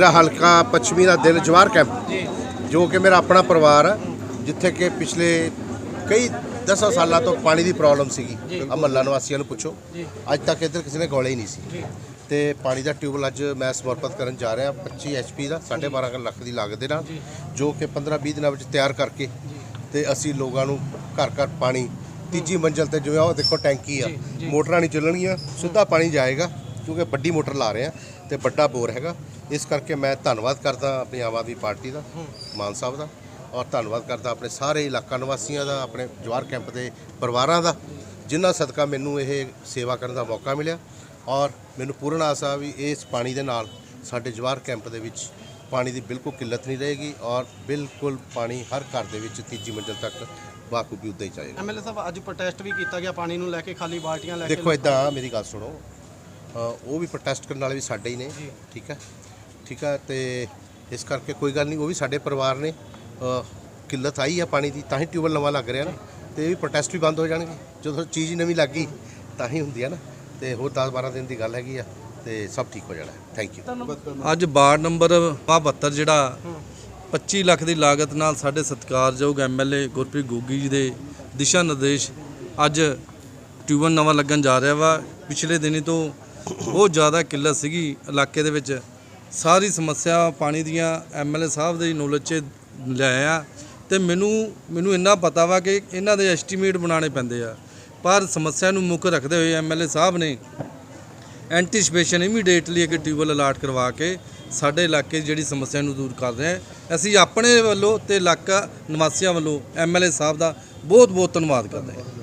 ਮੇਰਾ ਹਲਕਾ ਪੱਛਮੀ ਦਾ ਦਿਲ ਜਵਾਰ ਕੈਂਪ ਜੋ। ਕਿ ਮੇਰਾ ਆਪਣਾ ਪਰਿਵਾਰ ਹੈ ਜਿੱਥੇ ਕਿ ਪਿਛਲੇ ਕਈ 10 ਸਾਲਾਂ ਤੋਂ ਪਾਣੀ ਦੀ ਪ੍ਰੋਬਲਮ ਸੀਗੀ। ਆ ਮਹੱਲਾ ਨਿਵਾਸੀਆਂ ਨੂੰ ਪੁੱਛੋ। ਅੱਜ ਤੱਕ ਇੱਧਰ ਕਿਸੇ ਨੇ ਗੋਲੇ ਹੀ ਨਹੀਂ ਸੀ। ਤੇ ਪਾਣੀ ਦਾ ਟਿਊਬਲ ਅੱਜ ਮੈਂ ਸਮਰਪਿਤ ਕਰਨ ਜਾ ਰਿਹਾ 25 ਐਚਪੀ ਦਾ 12.5 ਲੱਖ ਦੀ ਲਾਗਤ ਦੇ ਨਾਲ ਜੋ। ਕਿ 15-20 ਦਿਨਾਂ ਵਿੱਚ ਤਿਆਰ ਕਰਕੇ ਤੇ ਅਸੀਂ ਲੋਕਾਂ ਨੂੰ ਘਰ ਘਰ ਪਾਣੀ ਤੀਜੀ ਮੰਜ਼ਲ ਤੇ ਜਿਵੇਂ ਉਹ ਦੇਖੋ ਟੈਂਕੀ ਆ ਮੋਟਰਾਂ ਨਹੀਂ ਚੱਲਣਗੀਆਂ ਸਿੱਧਾ ਪਾਣੀ ਜਾਏਗਾ। ਕਿਉਂਕਿ ਵੱਡੀ ਮੋਟਰ ਲਾ ਰਹੇ ਆ ਤੇ ਵੱਡਾ ਬੋਰ ਹੈਗਾ। ਇਸ ਕਰਕੇ ਮੈਂ ਧੰਨਵਾਦ ਕਰਦਾ ਆਪਣੀ ਆਮ ਆਦਮੀ ਪਾਰਟੀ ਦਾ ਮਾਨ ਸਾਹਿਬ ਦਾ ਔਰ ਧੰਨਵਾਦ ਕਰਦਾ ਆਪਣੇ ਸਾਰੇ ਇਲਾਕਾ ਨਿਵਾਸੀਆਂ ਦਾ ਆਪਣੇ ਜਵਾਰ ਕੈਂਪ ਦੇ ਪਰਿਵਾਰਾਂ ਦਾ ਜਿਨ੍ਹਾਂ ਸਦਕਾ ਮੈਨੂੰ ਇਹ ਸੇਵਾ ਕਰਨ ਦਾ ਮੌਕਾ ਮਿਲਿਆ। ਔਰ ਮੈਨੂੰ ਪੂਰਨ ਆਸ ਵੀ ਇਸ ਪਾਣੀ ਦੇ ਨਾਲ ਸਾਡੇ ਜਵਾਰ ਕੈਂਪ ਦੇ ਵਿੱਚ ਪਾਣੀ ਦੀ ਬਿਲਕੁਲ ਕਿੱਲਤ ਨਹੀਂ ਰਹੇਗੀ ਔਰ ਬਿਲਕੁਲ ਪਾਣੀ ਹਰ ਘਰ ਦੇ ਵਿੱਚ ਤੀਜੀ ਮੰਜ਼ਲ ਤੱਕ ਬਾਖੂਬੀ ਉੱਦਾਂ ਹੀ ਚਾਹੇਗਾ ਐਮਐਲਏ ਸਾਹਿਬ ਅੱਜ ਪ੍ਰੋਟੈਸਟ ਵੀ ਕੀਤਾ ਗਿਆ ਪਾਣੀ ਨੂੰ ਲੈ ਕੇ ਖਾਲੀ ਬਾਲਟੀਆਂ ਲੈ ਕੇ ਦੇਖੋ ਇਦਾਂ ਮੇਰੀ ਗੱਲ ਸੁਣੋ ਉਹ ਵੀ ਪ੍ਰੋਟੈਸਟ ਕਰਨ ਵਾਲੇ ਵੀ ਸਾਡੇ ਹੀ ਨੇ। ਠੀਕ ਹੈ? ਠੀਕ ਹੈ ਤੇ ਇਸ ਕਰਕੇ ਕੋਈ ਗੱਲ ਨਹੀਂ ਉਹ ਵੀ ਸਾਡੇ ਪਰਿਵਾਰ ਨੇ। ਅ, ਕਿੱਲਤ ਆਈ ਆ ਪਾਣੀ ਦੀ ਤਾਂ ਹੀ ਟਿਊਬਲ ਨਵਾਂ ਲੱਗ ਰਿਹਾ ਨਾ। ਤੇ ਇਹ ਵੀ ਪ੍ਰੋਟੈਸਟ ਵੀ ਬੰਦ ਹੋ ਜਾਣਗੇ। ਜਦੋਂ ਚੀਜ਼ ਹੀ ਨਵੀਂ ਲੱਗੀ ਤਾਂ ਹੀ ਹੁੰਦੀ ਹੈ ਨਾ। ਤੇ ਹੋਰ 10 12 ਦਿਨ ਦੀ ਗੱਲ ਹੈਗੀ ਆ ਤੇ ਸਭ ਠੀਕ ਹੋ ਜਾਣਾ। ਥੈਂਕ ਯੂ ਅੱਜ ਵਾਰਡ ਨੰਬਰ 72 ਜਿਹੜਾ 25 ਲੱਖ ਦੀ ਲਾਗਤ ਨਾਲ ਸਾਡੇ ਸਤਿਕਾਰਯੋਗ ਐਮਐਲਏ ਗੁਰਪ੍ਰੀਤ ਗੋਗੀ ਜੀ ਦੇ ਦਿਸ਼ਾ ਨਿਰਦੇਸ਼ ਅੱਜ ਟਿਊਬਲ ਨਵਾਂ ਲੱਗਣ ਜਾ ਰਿਹਾ ਵਾ। ਪਿਛਲੇ ਦਿਨੀ ਤੋਂ ਬਹੁਤ ਜ਼ਿਆਦਾ ਕਿੱਲਤ ਸੀਗੀ ਇਲਾਕੇ ਦੇ ਵਿੱਚ। ਸਾਰੀ ਸਮੱਸਿਆ ਪਾਣੀ ਦੀਆਂ ਐਮਐਲਏ ਸਾਹਿਬ ਦੇ ਨੌਲੇਜ 'ਚ ਲਿਆਇਆ ਤੇ ਮੈਨੂੰ ਮੈਨੂੰ ਇੰਨਾ ਪਤਾ ਵਾ ਕਿ ਇਹਨਾਂ ਦੇ ਐਸਟੀਮੇਟ ਬਣਾਉਣੇ ਪੈਂਦੇ ਆ। ਪਰ ਸਮੱਸਿਆ ਨੂੰ ਮੁੱਖ ਰੱਖਦੇ ਹੋਏ ਐਮਐਲਏ ਸਾਹਿਬ ਨੇ ਐਂਟੀਸਪੇਸ਼ਨ ਇਮੀਡੀਏਟਲੀ ਇੱਕ ਟਿਊਬਲ ਅਲਾਟ ਕਰਵਾ ਕੇ ਸਾਡੇ ਇਲਾਕੇ ਜਿਹੜੀ ਸਮੱਸਿਆ ਨੂੰ ਦੂਰ ਕਰ ਰਹੇ ਹਾਂ ਅਸੀਂ ਆਪਣੇ ਵੱਲੋਂ ਤੇ ਇਲਾਕਾ ਨਿਵਾਸੀਆਂ ਵੱਲੋਂ ਐਮਐਲਏ ਸਾਹਿਬ ਦਾ ਬਹੁਤ ਬਹੁਤ ਧੰਨਵਾਦ ਕਰਦੇ ਹਾਂ।